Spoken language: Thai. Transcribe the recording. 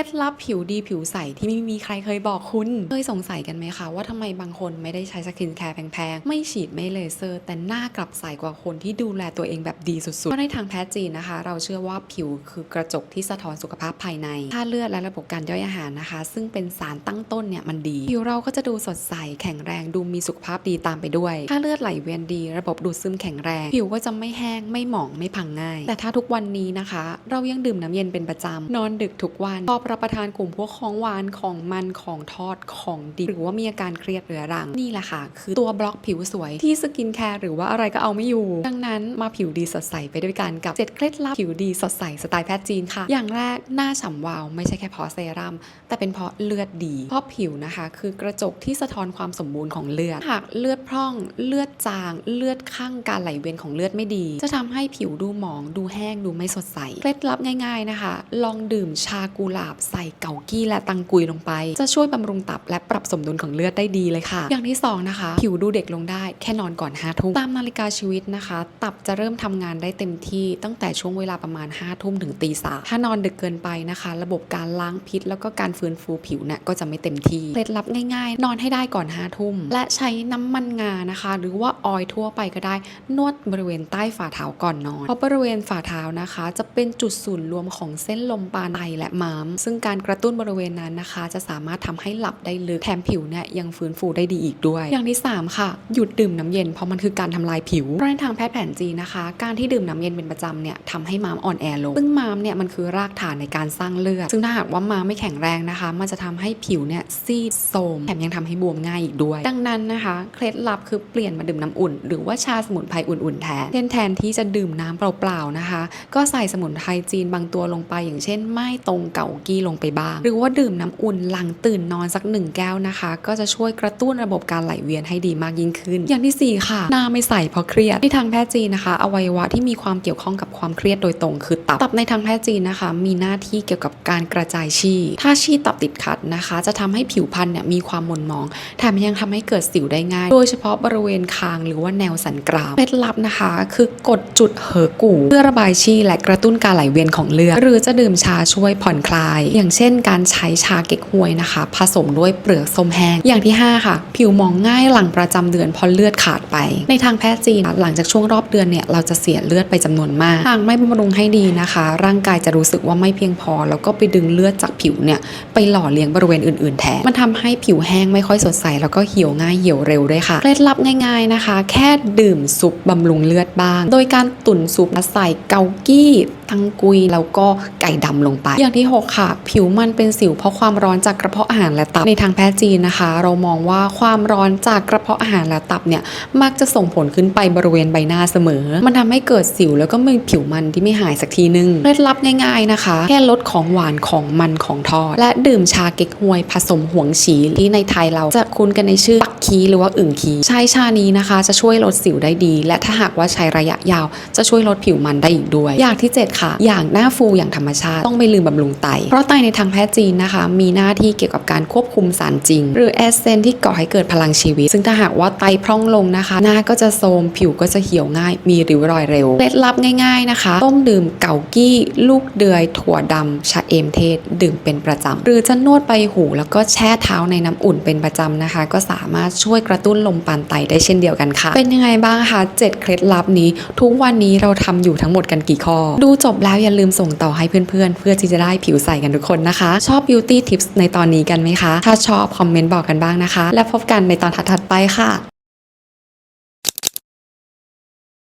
ล็ดลับผิวดีผิวใสที่ไม่มีใครเคยบอกคุณ เคยสงสัยกันไหมคะว่าทำไมบางคนไม่ได้ใช้สกินแคร์แพงๆ ไม่ฉีดไม่เลเซอร์ แต่หน้ากลับใสกว่าคนที่ดูแลตัวเองแบบดีสุดๆเพราะในทางแพทย์จีนนะคะ เราเชื่อว่าผิวคือกระจกที่สะท้อนสุขภาพภายในค่าเลือดและระบบการย่อยอาหารนะคะ ซึ่งเป็นสารตั้งต้นเนี่ยมันดี ผิวเราก็จะดูสดใสแข็งแรงดูมีสุขภาพดีตามไปด้วยถ้าเลือดไหลเวียนดี ระบบดูดซึมแข็งแรง ผิวก็จะไม่แห้งไม่หมองไม่พังง่าย แต่ถ้าทุกวันนี้นะคะ เรายังดื่มน้ำเย็นเป็นประจำนอนดึกทุกวันชอรับประทานกลุ่มพวกของหวานของมันของทอดของดิบหรือว่ามีอาการเครียดเรื้อรังนี่แหละค่ะ คือตัวบล็อกผิวสวยที่สกินแคร์หรือว่าอะไรก็เอาไม่อยู่ ดังนั้นมาผิวดีสดใสไปด้วยกันกับ7เคล็ดลับผิวดีสดใสสไตล์แพทย์จีนค่ะ อย่างแรกหน้าฉ่ำวาว ไม่ใช่แค่เพราะเซรั่มแต่เป็นเพราะเลือดดี เพราะผิวนะคะ คือกระจกที่สะท้อนความสมบูรณ์ของเลือดหากเลือดพร่องเลือดจาง เลือดข้างการไหลเวียนของเลือดไม่ดี จะทำให้ผิวดูหมอง ดูแห้งดูไม่สดใสเคล็ดลับง่าย ๆนะคะ ลองดื่มชากุหลาบใส่เกากี้และตังกุยลงไป จะช่วยบำรุงตับและปรับสมดุลของเลือดได้ดีเลยค่ะ อย่างที่สองนะคะ ผิวดูเด็กลงได้แค่นอนก่อนห้าทุ่มตามนาฬิกาชีวิตนะคะ ตับจะเริ่มทำงานได้เต็มที่ตั้งแต่ช่วงเวลาประมาณ5้าทุ่มถึงตีสามถ้านอนดึกเกินไปนะคะ ระบบการล้างพิษ แล้วก็การฟื้นฟูผิวเนี่ยก็จะไม่เต็มที่เคล็ดลับง่ายๆ นอนให้ได้ก่อน5้าทุ่มและใช้น้ำมันงานะคะ หรือว่าออยล์ทั่วไปก็ได้นวดบริเวณใต้ฝ่าเท้าก่อนนอนเพราะบริเวณฝ่าเท้านะคะ จะเป็นจุดศูนย์รวมของเส้นลมปานไตและม้ามซึ่งึ่งการกระตุ้นบริเวณนั้นนะคะ จะสามารถทำให้หลับได้ลึกแถมผิวเนี่ยยังฟื้นฟูได้ดีอีกด้วย อย่างที่ 3 ค่ะ หยุดดื่มน้ำเย็นเพราะมันคือการทำลายผิวเพราะในทางแพทย์แผนจีนนะคะ การที่ดื่มน้ำเย็นเป็นประจำเนี่ยทำให้ม้ามอ่อนแอลงซึ่งม้ามเนี่ยมันคือรากฐานในการสร้างเลือดซึ่งถ้าหากว่าม้ามไม่แข็งแรงนะคะ มันจะทำให้ผิวเนี่ยซีดโทมแถมยังทำให้บวมง่ายอีกด้วย ดังนั้นนะคะเคล็ดลับคือเปลี่ยนมาดื่มน้ำอุ่น หรือว่าชาสมุนไพรอุ่นๆแทนเช่นแทนที่จะดื่มน้ำเปล่าๆนะคะ ก็ใส่สมุนไพรจีนบางตัวลงไปอย่างเช่น ไม้ตรงเก่ากีลงไปบ้าง หรือว่าดื่มน้ำอุ่นหลังตื่นนอนสักหนึ่งแก้วนะคะ ก็จะช่วยกระตุ้นระบบการไหลเวียนให้ดีมากยิ่งขึ้น อย่างที่สี่ค่ะ หน้าไม่ใสเพราะเครียดในทางแพทย์จีนนะคะอวัยวะที่มีความเกี่ยวข้องกับความเครียดโดยตรงคือตับตับในทางแพทย์จีนนะคะ มีหน้าที่เกี่ยวกับการกระจายชีถ้าชีตับติดขัดนะคะ จะทำให้ผิวพรรณเนี่ยมีความหม่นหมองแถมยังทำให้เกิดสิวได้ง่าย โดยเฉพาะบริเวณคางหรือว่าแนวสันกรามเคล็ดลับนะคะ คือกดจุดเหอกู่เพื่อระบายชีและกระตุ้นการไหลเวียนของเลือดหรือจะดื่มชาช่วยผ่อนคลายอย่างเช่น การใช้ชาเก๊กฮวยนะคะ ผสมด้วยเปลือกส้มแห้ง อย่างที่ 5 ค่ะ ผิวมองง่ายหลังประจำเดือนพราะเลือดขาดไป ในทางแพทย์จีนหลังจากช่วงรอบเดือนเนี่ยเราจะเสียเลือดไปจำนวนมากหากไม่บำรุงให้ดีนะคะ ร่างกายจะรู้สึกว่าไม่เพียงพอ แล้วก็ไปดึงเลือดจากผิวเนี่ยไปหล่อเลี้ยงบริเวณอื่นๆแทนมันทำให้ผิวแห้งไม่ค่อยสดใสแล้วก็เหี่ยวง่ายเหี่ยวเร็วด้วยค่ะเคล็ดลับง่ายๆนะคะ แค่ดื่มซุปบำรุงเลือดบ้าง โดยการตุ๋นซุปและใส่เกากี้ ตังกุย แล้วก็ไก่ดำลงไป อย่างที่ 6 ค่ะ ผิวมันเป็นสิวเพราะความร้อนจากกระเพาะอาหารและตับในทางแพทย์จีนนะคะ เรามองว่าความร้อนจากกระเพาะอาหารและตับเนี่ยมักจะส่งผลขึ้นไปบริเวณใบหน้าเสมอ มันทำให้เกิดสิวแล้วก็มีผิวมันที่ไม่หายสักทีนึงเคล็ดลับง่ายๆนะคะ แค่ลดของหวานของมันของทอด และดื่มชาเก๊กฮวยผสมหวงฉีที่ในไทยเราจะคุ้นกันในชื่อปักคีหรือว่าอึ่งคีใช้ชานี้นะคะ จะช่วยลดสิวได้ดี และถ้าหากว่าใช้ระยะยาว จะช่วยลดผิวมันได้อีกด้วย อย่างที่ 7คะ อย่างหน้าฟูอย่างธรรมชาติต้องไม่ลืมบำรุงไต เพราะไตในทางแพทย์จีนนะคะ มีหน้าที่เกี่ยวกับการควบคุมสารจริง หรือแอสเซนที่ก่อให้เกิดพลังชีวิต ซึ่งถ้าหากว่าไตพร่องลงนะคะ หน้าก็จะโทรมผิวก็จะเหี่ยวง่าย มีริ้วรอยเร็วเคล็ดลับง่ายๆนะคะ ต้มดื่มเกากี้ ลูกเดือยถั่วดำชะเอมเทศ ดื่มเป็นประจำหรือจะนวดใบหูแล้วก็แช่เท้าในน้ำอุ่นเป็นประจำนะคะ ก็สามารถช่วยกระตุ้นลมปานไตได้เช่นเดียวกันค่ะ เป็นยังไงบ้างคะ7เคล็ดลับนี้ ทุกวันนี้เราทำอยู่ทั้งหมดกันกี่ข้อ ดูจบแล้วอย่าลืมส่งต่อให้เพื่อนๆ เพื่อที่จะได้ผิวใสกันทุกคนนะคะ ชอบ beauty tips ในตอนนี้กันไหมคะ ถ้าชอบคอมเมนต์บอกกันบ้างนะคะ และพบกันในตอนถัดๆไปค่ะ